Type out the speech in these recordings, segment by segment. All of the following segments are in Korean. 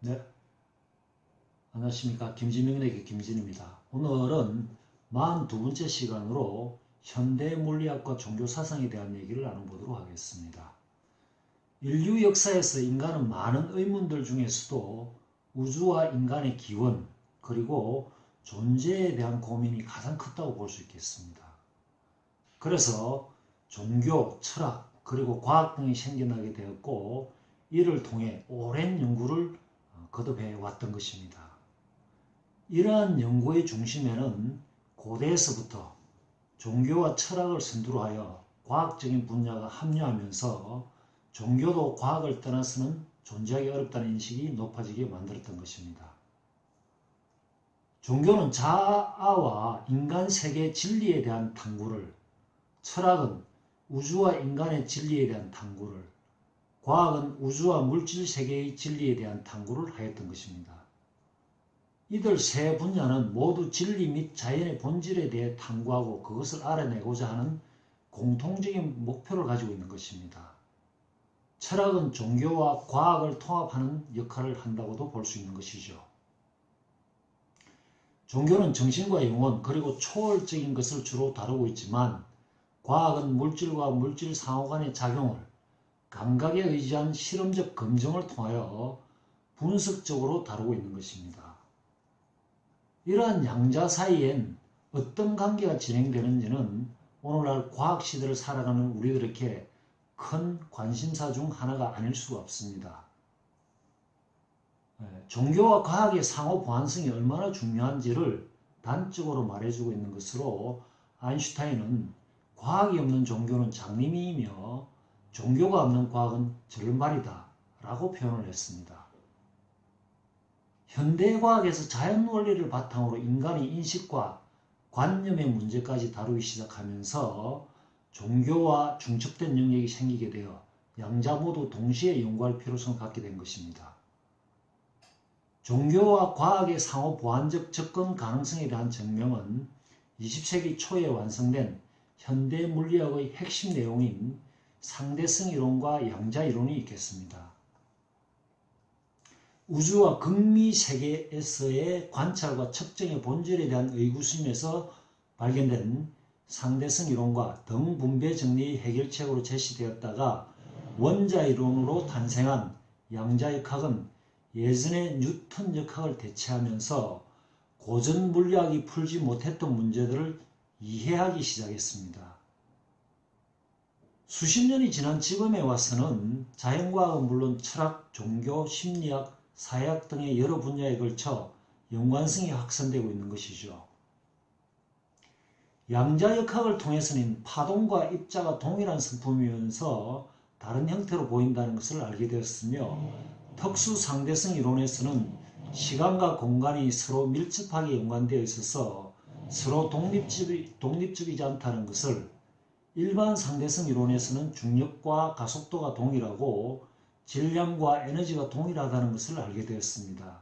네. 안녕하십니까. 김지명에게 김진입니다. 오늘은 42번째 시간으로 현대 물리학과 종교 사상에 대한 얘기를 나눠보도록 하겠습니다. 인류 역사에서 인간은 많은 의문들 중에서도 우주와 인간의 기원, 그리고 존재에 대한 고민이 가장 컸다고 볼 수 있겠습니다. 그래서 종교, 철학, 그리고 과학 등이 생겨나게 되었고, 이를 통해 오랜 연구를 어, 거듭해 왔던 것입니다. 이러한 연구의 중심에는 고대에서부터 종교와 철학을 선두로 하여 과학적인 분야가 합류하면서 종교도 과학을 떠나서는 존재하기 어렵다는 인식이 높아지게 만들었던 것입니다. 종교는 자아와 인간 세계의 진리에 대한 탐구를, 철학은 우주와 인간의 진리에 대한 탐구를, 과학은 우주와 물질 세계의 진리에 대한 탐구를 하였던 것입니다. 이들 세 분야는 모두 진리 및 자연의 본질에 대해 탐구하고 그것을 알아내고자 하는 공통적인 목표를 가지고 있는 것입니다. 철학은 종교와 과학을 통합하는 역할을 한다고도 볼 수 있는 것이죠. 종교는 정신과 영혼 그리고 초월적인 것을 주로 다루고 있지만 과학은 물질과 물질 상호 간의 작용을 감각에 의지한 실험적 검증을 통하여 분석적으로 다루고 있는 것입니다. 이러한 양자 사이엔 어떤 관계가 진행되는지는 오늘날 과학 시대를 살아가는 우리들에게 큰 관심사 중 하나가 아닐 수가 없습니다. 예, 종교와 과학의 상호 보완성이 얼마나 중요한지를 단적으로 말해주고 있는 것으로 아인슈타인은 과학이 없는 종교는 장님이이며 종교가 없는 과학은 절말이다 라고 표현을 했습니다. 현대과학에서 자연 원리를 바탕으로 인간의 인식과 관념의 문제까지 다루기 시작하면서 종교와 중첩된 영역이 생기게 되어 양자 모두 동시에 연구할 필요성을 갖게 된 것입니다. 종교와 과학의 상호 보완적 접근 가능성에 대한 증명은 20세기 초에 완성된 현대 물리학의 핵심 내용인 상대성 이론과 양자 이론이 있겠습니다. 우주와 극미 세계에서의 관찰과 측정의 본질에 대한 의구심에서 발견된 상대성 이론과 등 분배 정리 해결책으로 제시되었다가 원자 이론으로 탄생한 양자역학은 예전의 뉴턴 역학을 대체하면서 고전 물리학이 풀지 못했던 문제들을 이해하기 시작했습니다. 수십 년이 지난 지금에 와서는 자연과학은 물론 철학, 종교, 심리학, 사회학 등의 여러 분야에 걸쳐 연관성이 확산되고 있는 것이죠. 양자역학을 통해서는 파동과 입자가 동일한 성품이면서 다른 형태로 보인다는 것을 알게 되었으며 특수 상대성 이론에서는 시간과 공간이 서로 밀접하게 연관되어 있어서 서로 독립적이, 독립적이지 않다는 것을 일반 상대성 이론에서는 중력과 가속도가 동일하고 질량과 에너지가 동일하다는 것을 알게 되었습니다.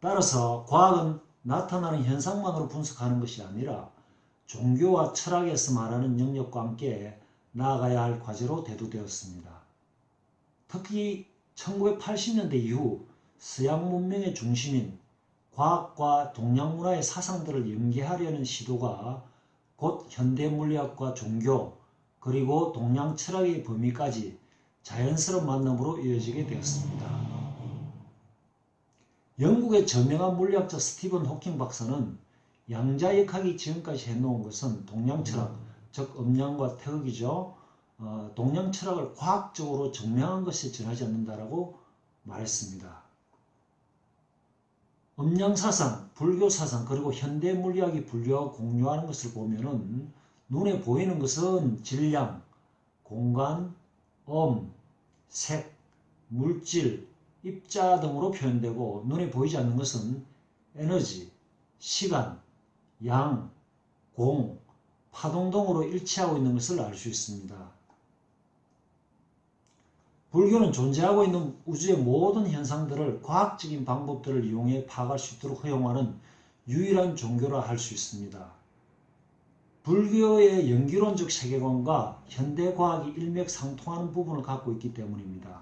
따라서 과학은 나타나는 현상만으로 분석하는 것이 아니라 종교와 철학에서 말하는 영역과 함께 나아가야 할 과제로 대두되었습니다. 특히 1980년대 이후 서양 문명의 중심인 과학과 동양 문화의 사상들을 연계하려는 시도가 곧 현대 물리학과 종교 그리고 동양 철학의 범위까지 자연스러운 만남으로 이어지게 되었습니다. 영국의 저명한 물리학자 스티븐 호킹 박사는 양자역학이 지금까지 해놓은 것은 동양 철학, 즉 음양과 태극이죠. 어, 동양 철학을 과학적으로 증명한 것에 지나지 않는다라고 말했습니다. 음양 사상, 불교 사상, 그리고 현대 물리학이 분류하고 공유하는 것을 보면은 눈에 보이는 것은 질량, 공간, 음, 색, 물질, 입자 등으로 표현되고 눈에 보이지 않는 것은 에너지, 시간, 양, 공, 파동 등으로 일치하고 있는 것을 알 수 있습니다. 불교는 존재하고 있는 우주의 모든 현상들을 과학적인 방법들을 이용해 파악할 수 있도록 허용하는 유일한 종교라 할 수 있습니다. 불교의 연기론적 세계관과 현대 과학이 일맥상통하는 부분을 갖고 있기 때문입니다.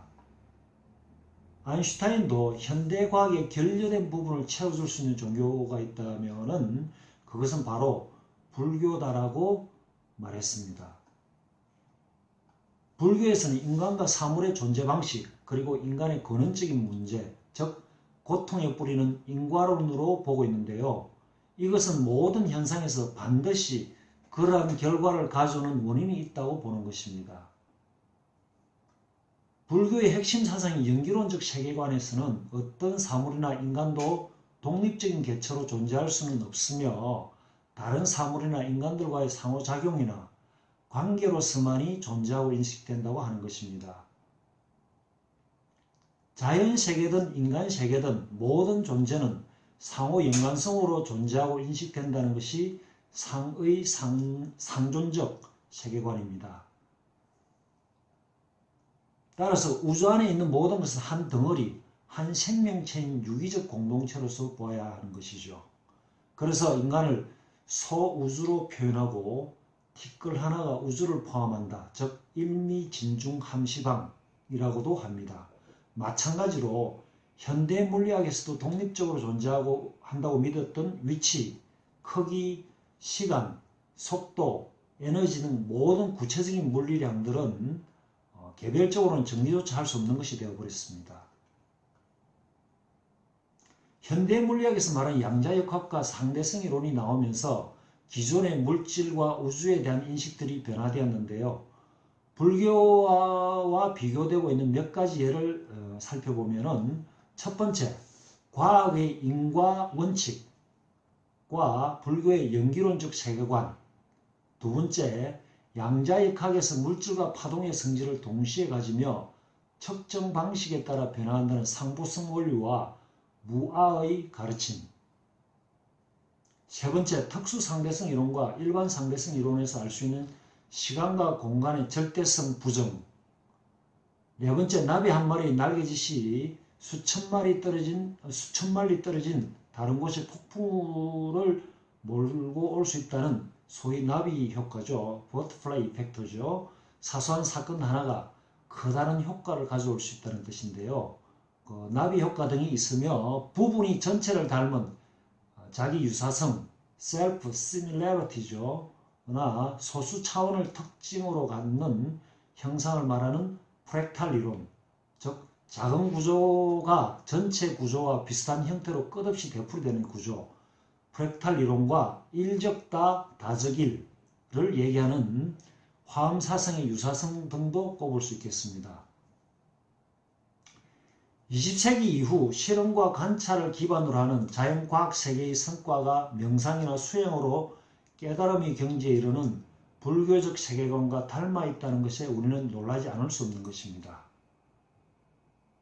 아인슈타인도 현대 과학의 결여된 부분을 채워줄 수 있는 종교가 있다면은 그것은 바로 불교다라고 말했습니다. 불교에서는 인간과 사물의 존재 방식 그리고 인간의 근원적인 문제, 즉 고통의 뿌리는 인과론으로 보고 있는데요. 이것은 모든 현상에서 반드시 그러한 결과를 가져오는 원인이 있다고 보는 것입니다. 불교의 핵심 사상인 연기론적 세계관에서는 어떤 사물이나 인간도 독립적인 개체로 존재할 수는 없으며 다른 사물이나 인간들과의 상호작용이나 관계로서만이 존재하고 인식된다고 하는 것입니다. 자연 세계든 인간 세계든 모든 존재는 상호 연관성으로 존재하고 인식된다는 것이 상의 상, 상존적 세계관입니다. 따라서 우주 안에 있는 모든 것은 한 덩어리, 한 생명체인 유기적 공동체로서 보아야 하는 것이죠. 그래서 인간을 소우주로 표현하고 티끌 하나가 우주를 포함한다. 즉 일미진중함시방이라고도 합니다. 마찬가지로 현대 물리학에서도 독립적으로 존재하고 한다고 믿었던 위치, 크기, 시간, 속도, 에너지 등 모든 구체적인 물리량들은 어, 개별적으로는 정리조차 할 수 없는 것이 되어버렸습니다. 현대 물리학에서 말하는 양자역학과 상대성 이론이 나오면서 기존의 물질과 우주에 대한 인식들이 변화되었는데요. 불교와 비교되고 있는 몇 가지 예를 어, 살펴보면은 첫 번째, 과학의 인과 원칙과 불교의 연기론적 세계관. 두 번째, 양자역학에서 물질과 파동의 성질을 동시에 가지며 측정 방식에 따라 변화한다는 상부성 원리와 무아의 가르침. 세 번째, 특수 상대성 이론과 일반 상대성 이론에서 알 수 있는 시간과 공간의 절대성 부정. 네 번째, 나비 한 마리 날개짓이 수천 마리 떨어진, 수천 마리 떨어진 다른 곳에 폭풍을 몰고 올 수 있다는 소위 나비 효과죠. 버터플라이 이펙터죠. 사소한 사건 하나가 커다란 효과를 가져올 수 있다는 뜻인데요. 그 나비 효과 등이 있으며 부분이 전체를 닮은 자기 유사성, 셀프 시밀레리티죠. 나 소수 차원을 특징으로 갖는 형상을 말하는 프랙탈 이론, 즉 작은 구조가 전체 구조와 비슷한 형태로 끝없이 되풀이되는 구조, 프랙탈 이론과 일적다 다적일을 얘기하는 화음사성의 유사성 등도 꼽을 수 있겠습니다. 20세기 이후 실험과 관찰을 기반으로 하는 자연과학 세계의 성과가 명상이나 수행으로 깨달음의 경지에 이르는 불교적 세계관과 닮아 있다는 것에 우리는 놀라지 않을 수 없는 것입니다.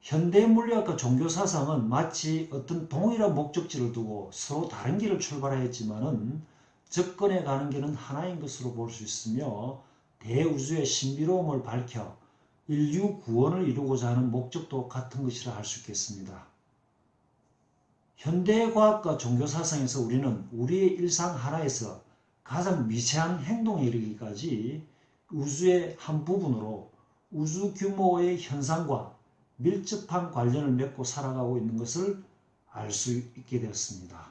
현대 물리학과 종교 사상은 마치 어떤 동일한 목적지를 두고 서로 다른 길을 출발하였지만은 접근해 가는 길은 하나인 것으로 볼 수 있으며 대우주의 신비로움을 밝혀 인류 구원을 이루고자 하는 목적도 같은 것이라 할 수 있겠습니다. 현대 과학과 종교 사상에서 우리는 우리의 일상 하나에서 가장 미세한 행동에 이르기까지 우주의 한 부분으로 우주 규모의 현상과 밀접한 관련을 맺고 살아가고 있는 것을 알 수 있게 되었습니다.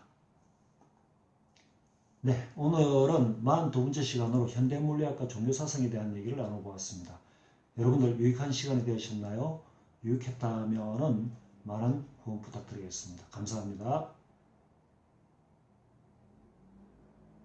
네, 오늘은 42번째 시간으로 현대물리학과 종교사상에 대한 얘기를 나눠보았습니다. 여러분들 유익한 시간이 되셨나요? 유익했다면 많은 후원 부탁드리겠습니다. 감사합니다.